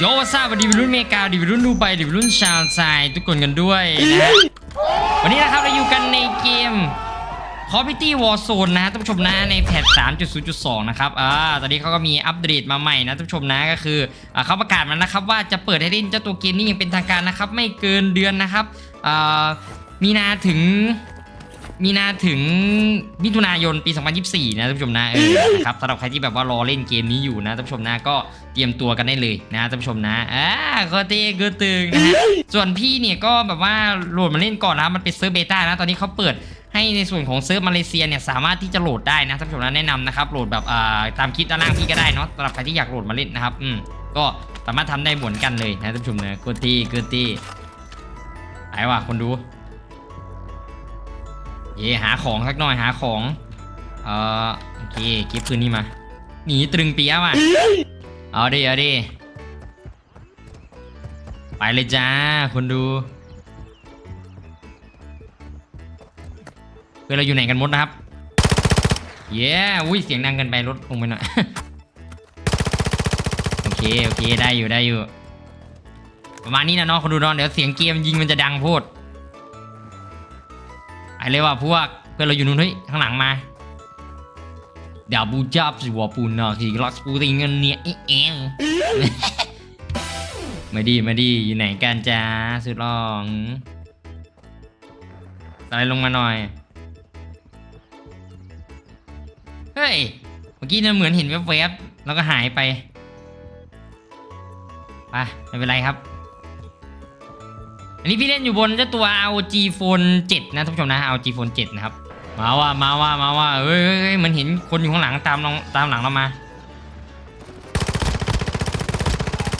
โยวาทราวันดีวัรุ่นเมกาดีวัรุ่นดูไบดีวัรุ่นชาวไซทุกคนกันด้วยนะฮะวันนี้นะครับเราอยู่กันในเกม Call of Duty Warzone นะท่านผู้ชมนะในแพท3.0.2 นะครับอ่าตอนนี้เขาก็มีอัปเดตมาใหม่นะท่านผู้ชมนะก็คืออเขาประกาศมานะครับว่าจะเปิดให้เล่นเจ้าตัวเกมนี้อย่างเป็นทางการนะครับ ไม่เกินเดือนนะครับอ่ามีนาถึง มีนาถึงมิถุนายนปี 2024 นะท่านผู้ชมนะเออนะครับสำหรับใครที่แบบว่ารอเล่นเกมนี้อยู่นะท่านผู้ชมนะก็เตรียมตัวกันได้เลยนะท่านผู้ชมนะอ่าก็เต้ก็ตึงนะฮะส่วนพี่เนี่ยก็แบบว่าโหลดมาเล่นก่อนนะมันเป็นเซิร์ฟเบต้านะตอนนี้เขาเปิดให้ในส่วนของเซิร์ฟมาเลเซียเนี่ยสามารถที่จะโหลดได้นะท่านผู้ชมนะแนะนำนะครับโหลดแบบอ่าตามคลิปด้านล่างพี่ก็ได้เนาะสำหรับใครที่อยากโหลดมาเล่นนะครับอืมก็สามารถทำได้เหมือนกันเลยนะท่านผู้ชมนะกูตี้กูตี้ไหนวะคนดู เย่หาของสักหน่อยหาของ เออโอเคเก็บปืนนี้มา หนีตรึงเปียว่ะ เอาดิเอาดิไปเลยจ้าคนดูเพื่อนเราอยู่ไหนกันหมดนะครับ เย้อุ้ยเสียงดังเกันไปลดลงไปหน่อย โอเค โอเค ได้อยู่ได้อยู่ ประมาณนี้นะเนาะคนดูเนาะเดี๋ยวเสียงเกมยิงมันจะดังโพด เลยว่าพวกเพื่อนเราอยู่นู้นเฮ้ยข้างหลังมาเดี๋ยวบูจับสิวปูนเนาะที่ล็อกปูติเงินเนี่ยเอ๊ะเองมาดีมาดีอยู่ไหนกันจ้าสุดลองอะไรลงมาหน่อย เฮ้ย เมื่อกี้เนี่ยเหมือนเห็นแวบๆแล้วก็หายไปไปไม่เป็นไรครับ อันนี้พี่เล่นอยู่บนเจ้าตัว ROG Phone 7 นะท่านผู้ชมนะ ROG Phone 7 นะครับ มาว่ามาว่ามาว่าเอ้ยเอ้ยเอ้ยมันเห็นคนอยู่ข้างหลังตามเราตามหลังเรามา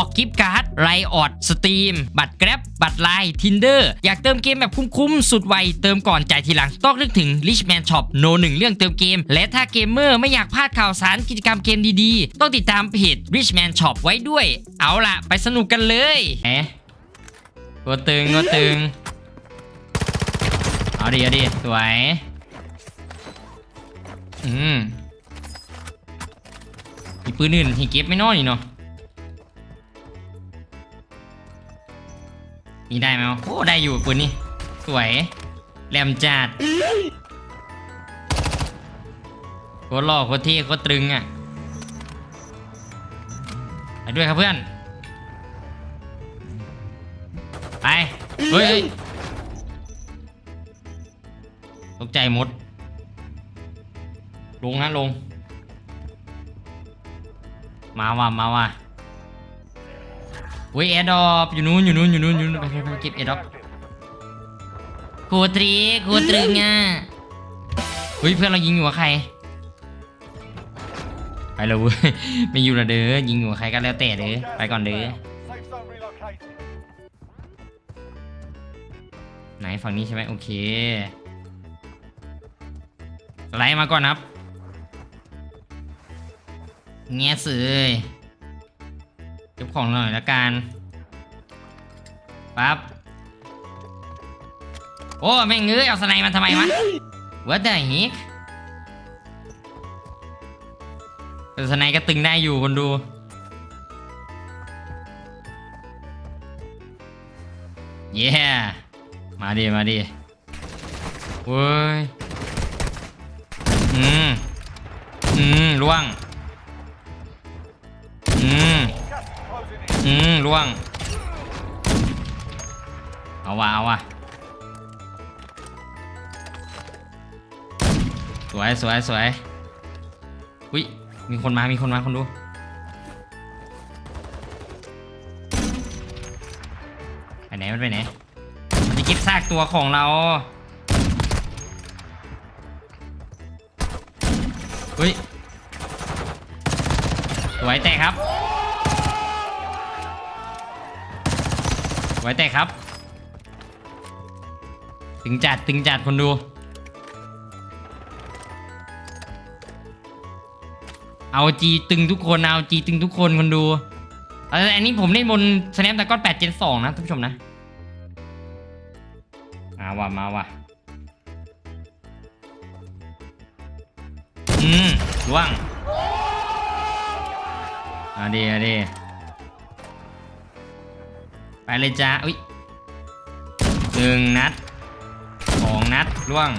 อกกิฟต์การ์ดไรออดสตรีมบัตรแกร็บบัตรไลน์ทินเดอร์อยากเติมเกมแบบคุ้มๆ สุดไว เติมก่อนจ่ายทีหลัง ต้องนึกถึง Richman Shop โนหนึ่งเรื่องเติมเกม และถ้าเกมเมอร์ไม่อยากพลาดข่าวสารกิจกรรมเกมดีๆ ต้องติดตามเพจ Richman Shop ไว้ด้วย เอาล่ะ ไปสนุกกันเลยเอ๊ะตัวตึงตัวตึงเอาดิเอาดิสวยอืมมีปืนอื่นที่เก็บไม่น้อยนี่เนาะ นี่ได้ไหมวะโอ้ได้อยู่ปืนนี่สวยแหลมจัดโคตรหล่อโคตรเท่โคตรตรึงอะไปด้วยครับเพื่อน ไป เฮ้ยตกใจหมด ลงนะลง มาว่ะมาว่ะ เฮ้ยแอดดอปอยู่นู้นอยู่นู้นอยู่นู้นอยู่นู้นไปไปไปเก็บแอดดอปโคตรีโคตรึงอะเฮ้ยเพื่อนเรายิงอยู่กับใคร ไปเลยเว้ยไม่อยู่ละเด้อยิงอยู่กับใครก็แล้วแต่เด้อไปก่อนเด้อ Safe zone relocated. ไหนฝั่งนี้ใช่ไหมโอเคสไลด์มาก่อนครับเงี้ยสือเก็บของหน่อยละกันปั๊บโอ้แม่งเอ้ยเอาสไนด์มาทำไมวะ What the heck แต่สไนด์ก็ตึงได้อยู่คนดูเย้มาดิมาดิเว้ย อืม อืมล่วง อืมล่วง เอาว่ะเอาว่ะสวยสวยสวยอุ้ยมีคนมามีคนมาคนดูไปไหนมันไปไหนมันจะเก็บซากตัวของเราเฮ้ยสวยแตกครับ ไว้แต่ครับ ตึงจัดตึงจัดคนดู เอาจีตึงทุกคนเอาจีตึงทุกคนคนดูเอออันนี้ผมเล่นบน Snapdragon 8 Gen 2 นะท่านผู้ชมนะมาว่ะมาว่ะอืมล่วงเอาดีเอาดี เลยจ้าอุ้ยหนึ่งนัดสองนัดล่วง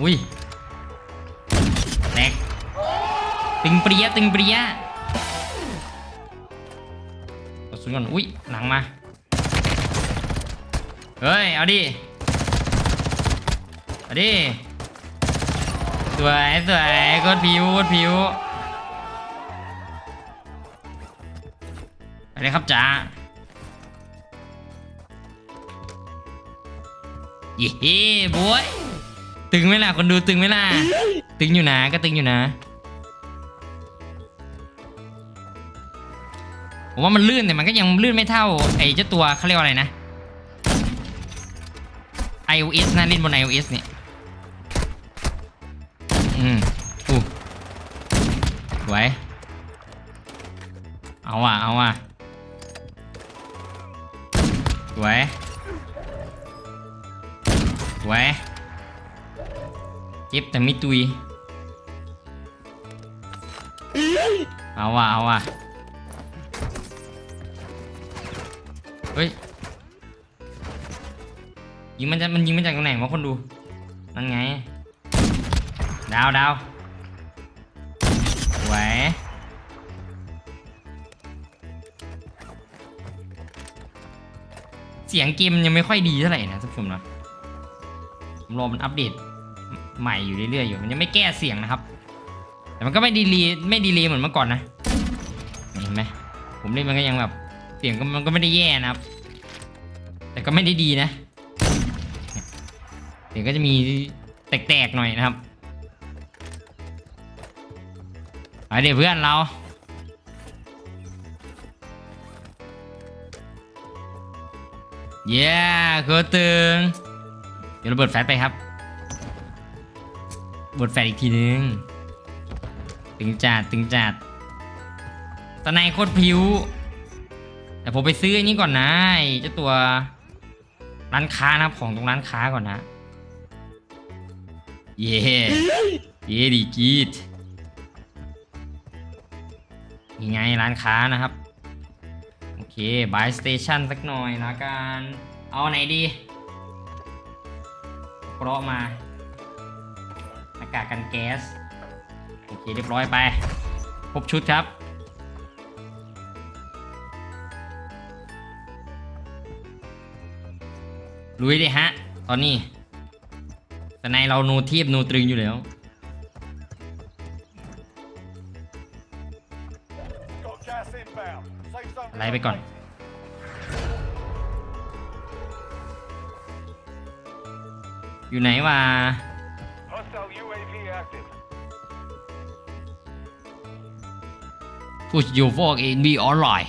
อุ้ยแตกตึงเปรี้ยตึงเปรี้ยกระสุนก่อนอุ้ยหลังมา เฮ้ย เอาดิ เอาดิ สวย สวยกดผิวกดผิว ไปเลยครับจ้าเย้บวยตึงไหมล่ะคนดูตึงไหมล่ะตึงอยู่นะก็ตึงอยู่นะผมว่ามันลื่นแต่มันก็ยังลื่นไม่เท่าไอ้เจ้าตัวเขาเรียกว่าอะไรนะ iOS นะเล่นบน iOS เนี่ยอืมอู้สวยเอาว่ะเอาว่ะ สวยสวยเจ็บแต่ไม่ตุย เอาว่ะเอาว่ะเฮ้ย ยิงมันจะมันยิงมาจากตรงไหนวะคนดู นั่นไง ดาวดาว สียงเกมยังไม่ค่อยดีเท่าไหร่นะท่านผู้ชมนะผมรอมันอัปเดตใหม่อยู่เรื่อยๆอยู่มันยังไม่แก้เสียงนะครับ แต่มันก็ไม่ดีลีไม่ดีลีเหมือนเมื่อก่อนนะเห็นไหมผมเล่นมันก็ยังแบบเสียงก็มันก็ไม่ได้แย่นะครับ แต่ก็ไม่ได้ดีนะเสียงก็จะมีแตกๆหน่อยนะครับไปเดี๋ยวเพื่อนเรา เย้โคตรตึงเดี๋ยวเราเบิดแฟลชไปครับเบิดแฟลชอีกทีนึง ตึงจัดตึงจัดตะไนโคตรผิว แต่ผมไปซื้ออันนี้ก่อนนะเจ้าตัวร้านค้านะครับของตรงร้านค้าก่อนนะ เย่เย่ดีกีดนี่ไงร้านค้านะครับ เคบายสเตชันสักหน่อยละกัน เอาไหนดีเกราะมาหน้ากากกันแก๊ส โอเคเรียบร้อยไป ครบชุดครับ ลุยดิฮะ ตอนนี้แต่ในเราโนทีบโนตรึงอยู่แล้ว ไล่ไปก่อน อยู่ไหนวะ Hostile UAV active. Push your fork in be alright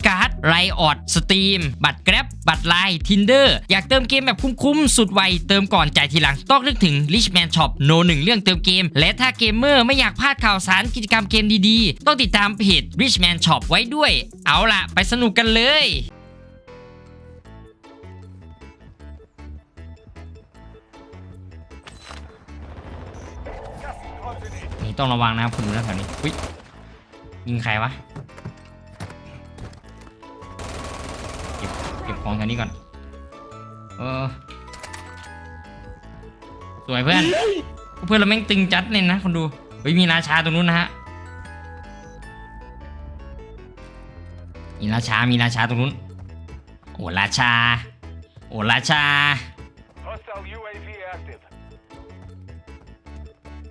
ไรออดสตรีมบัตรแกร็บบัตรไลน์ทินเดอร์อยากเติมเกมแบบคุ้มๆ สุดไว เติมก่อนจ่ายทีหลัง ต้องนึกถึง Richman Shop โนหนึ่งเรื่องเติมเกม และถ้าเกมเมอร์ไม่อยากพลาดข่าวสารกิจกรรมเกมดีๆ ต้องติดตามเพจ Richman Shop ไว้ด้วย เอาล่ะ ไปสนุกกันเลยนี่ต้องระวังนะครับคุณดูนะแถวนี้ยิงใครวะ ของแถวนี้ก่อน เออ สวยเพื่อน เพื่อนเราแม่งตึงจัดเนี่ยนะคนดู เฮ้ยมีราชาตรงนู้นนะฮะ มีราชา มีราชาตรงนู้น โอราชา โอราชา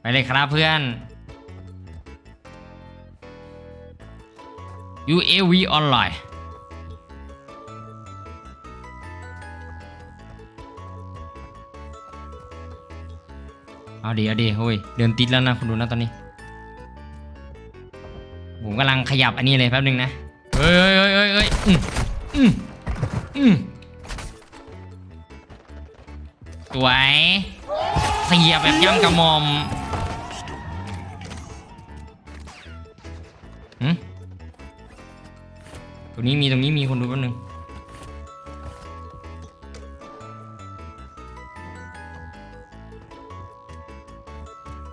ไปเลยครับเพื่อน UAV online เอาดีเอาดีเฮ้ยเดินติดแล้วนะคุณดูนะตอนนี้ ผมกำลังขยับอันนี้เลยแป๊บนึงนะเฮ้ยเฮ้ยเฮ้ยเฮ้ยอืมอืมอืมสวยเสียแบบย่ำกระมอมหืมตรงนี้มีตรงนี้มีคนดูแป๊บนึง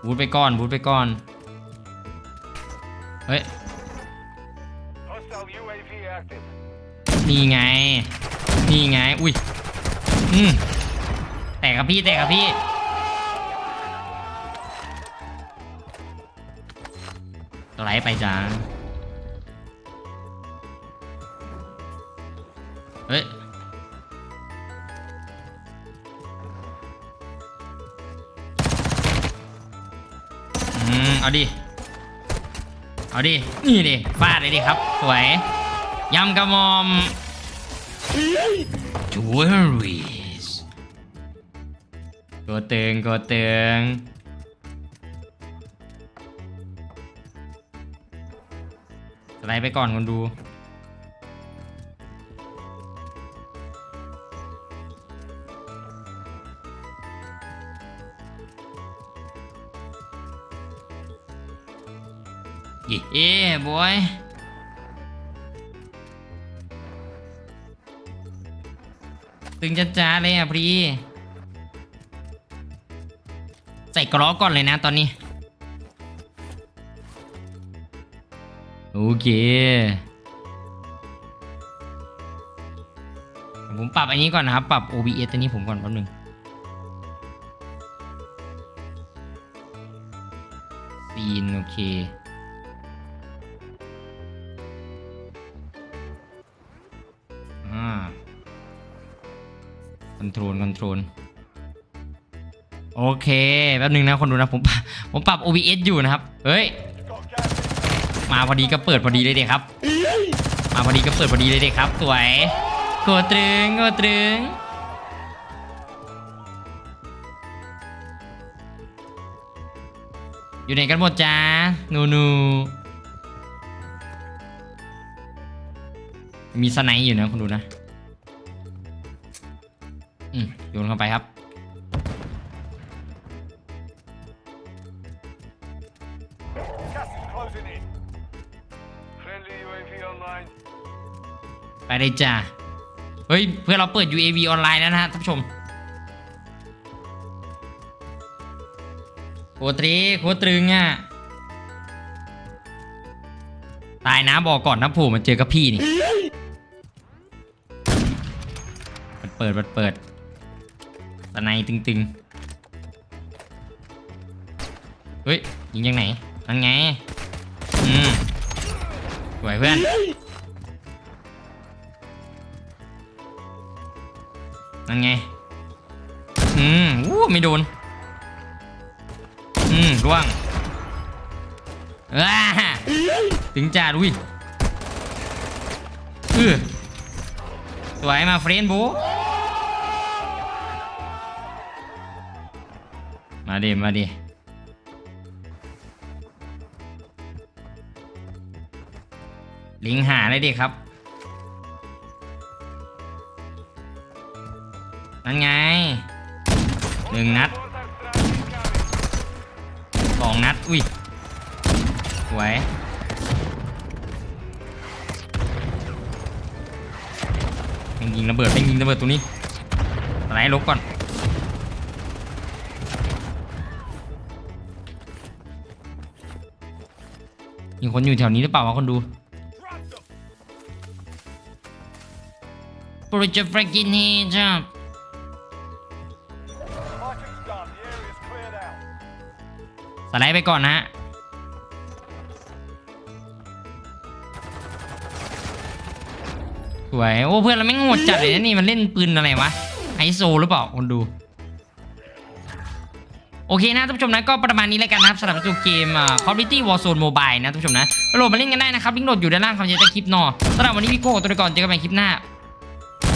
บูทไปก่อนบูทไปก่อน เฮ้ย Hostile UAV active. นี่ไง นี่ไง อุ้ย อืมแตกกับพี่แตกกับพี่สไลด์ไปจ้า เอาดิ เอาดิ นี่ดิฟาดเลยดิครับ สวยยำกระมอม Jewelries ตัวเตึงกดเตึงสไลด์ไปก่อนคนดู เย้บอยตึงจ้าๆเลยอะพรีใส่กรอกก่อนเลยนะตอนนี้ โอเค ผมปรับอันนี้ก่อนนะครับ ปรับ OBS ตัวนี้ผมก่อนแป๊บนึงซีนโอเค คอนโทรลคอนโทรลโอเคแป๊บนึงนะคนดูนะผมผมปรับ OBS อยู่นะครับเฮ้ยมาพอดีก็เปิดพอดีเลยเด็กครับ มาพอดีก็เปิดพอดีเลยเด็กครับสวยกดตรึงกดตรึงอยู่ไหนกันหมดจ้าหนูหนูมีสไนด์อยู่นะคุณดูนะ อืมโยนเข้าไปครับ ไปเลยจ้าเฮ้ย เพื่อเราเปิด UAV ออนไลน์แล้วนะฮะท่านผู้ชมโคตรีโคตรึงอะ ตายนะบอกก่อนนะผมมาเจอกับพี่นี่ มันเปิด มันเปิด ตะไนตึงๆเฮ้ยยิงยังไหนนั่นไงอืมสวยเพื่อนนั่นไง อืมวู้ไม่โดน อืมร่วงว้าถึงจ่าดุยเออสวยมาเฟรนโบ มาดิ มาดิ ลิงหาเลยดิครับ นั่นไงหนึ่งนัดสองนัด อุ้ยสวยแม่งยิงระเบิดแม่งยิงระเบิดตรงนี้ไลด์ลบก่อน มีคนอยู่แถวนี้หรือเปล่าวะคนดูโปรเจกต์ฟรกินเฮจ้าสไลด์ไปก่อนนะฮะสวย โอ้เพื่อนเราไม่งโหดจัดเลยนะนี่มันเล่นปืนอะไรวะ ไอโซหรือเปล่าคนดู โอเคนะท่านผู้ชมนะก็ประมาณนี้แล้วกันนะครับสำหรับตัวเกมอ่า Call of Duty Warzone Mobile นะท่านผู้ชมนะโหลดมาเล่นกันได้นะครับลิงก์โหลดอยู่ด้านล่างคำเจใต้คลิปเนอสำหรับวันนี้พี่โก้ตัวไปก่อนเจอกันใหม่คลิปหน้า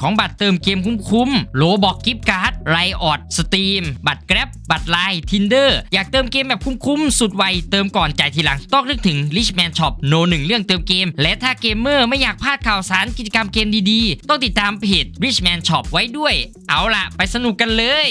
ของบัตรเติมเกมคุ้มๆโลบอกกิฟต์การ์ดไลออดสตรีมบัตรแกร็บบัตรไลน์ทินเดอร์อยากเติมเกมแบบคุ้มๆสุดไวเติมก่อนจ่ายทีหลังต้องนึกถึง Richman Shop โนหนึ่งเรื่องเติมเกม และถ้าเกมเมอร์ไม่อยากพลาดข่าวสารกิจกรรมเกมดีๆ ต้องติดตามเพจ Richman Shop ไว้ด้วย เอาล่ะ ไปสนุกกันเลย